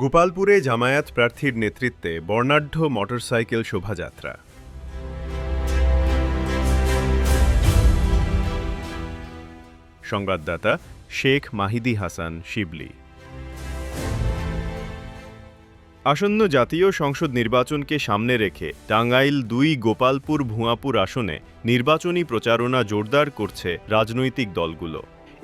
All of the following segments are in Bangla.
গোপালপুরে জামায়াত প্রার্থীর নেতৃত্বে বর্ণাঢ্য মোটরসাইকেল শোভাযাত্রা। সংবাদদাতা শেখ মাহিদি হাসান, শিবলি। আসন্ন জাতীয় সংসদ নির্বাচনকে সামনে রেখে টাঙ্গাইল দুই গোপালপুর ভুঁয়াপুর আসনে নির্বাচনী প্রচারণা জোরদার করছে রাজনৈতিক দলগুলো।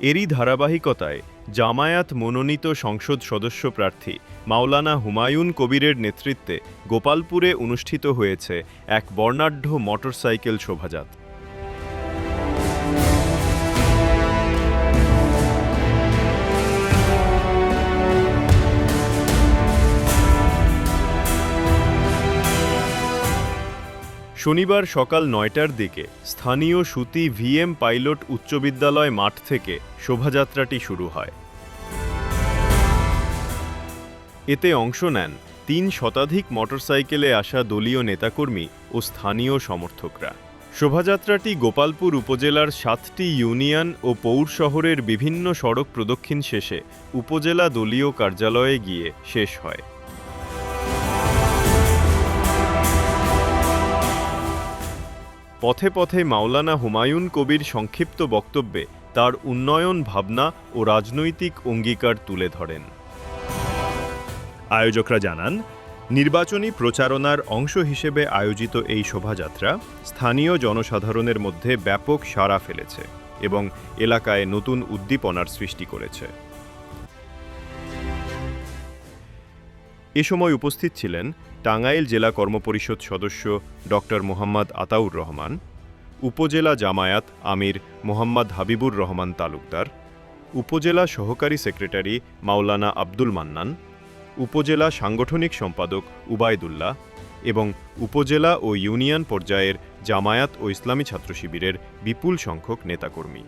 এরই ধারাবাহিকতায় জামায়াত মনোনীত সংসদ সদস্য প্রার্থী মাওলানা হুমায়ুন কবিরের নেতৃত্বে গোপালপুরে অনুষ্ঠিত হয়েছে এক বর্ণাঢ্য মোটরসাইকেল শোভাযাত্রা। শনিবার সকাল নয়টার দিকে স্থানীয় সুতি ভিএম পাইলট উচ্চ বিদ্যালয় মাঠ থেকে শোভাযাত্রাটি শুরু হয়। এতে অংশ নেন তিন শতাধিক মোটরসাইকেলে আসা দলীয় নেতাকর্মী ও স্থানীয় সমর্থকরা। শোভাযাত্রাটি গোপালপুর উপজেলার সাতটি ইউনিয়ন ও পৌর শহরের বিভিন্ন সড়ক প্রদক্ষিণ শেষে উপজেলা দলীয় কার্যালয়ে গিয়ে শেষ হয়। পথে পথে মাওলানা হুমায়ুন কবির সংক্ষিপ্ত বক্তব্যে তার উন্নয়ন ভাবনা ও রাজনৈতিক অঙ্গীকার তুলে ধরেন। আয়োজকরা জানান, নির্বাচনী প্রচারণার অংশ হিসেবে আয়োজিত এই শোভাযাত্রা স্থানীয় জনসাধারণের মধ্যে ব্যাপক সাড়া ফেলেছে এবং এলাকায় নতুন উদ্দীপনার সৃষ্টি করেছে। এ সময় উপস্থিত ছিলেন টাঙ্গাইল জেলা কর্মপরিষদ সদস্য ডক্টর মোহাম্মদ আতাউর রহমান, উপজেলা জামায়াত আমির মোহাম্মদ হাবিবুর রহমান তালুকদার, উপজেলা সহকারী সেক্রেটারি মাওলানা আব্দুল মান্নান, উপজেলা সাংগঠনিক সম্পাদক উবায়দুল্লাহ এবং উপজেলা ও ইউনিয়ন পর্যায়ের জামায়াত ও ইসলামী ছাত্র শিবিরের বিপুল সংখ্যক নেতাকর্মী।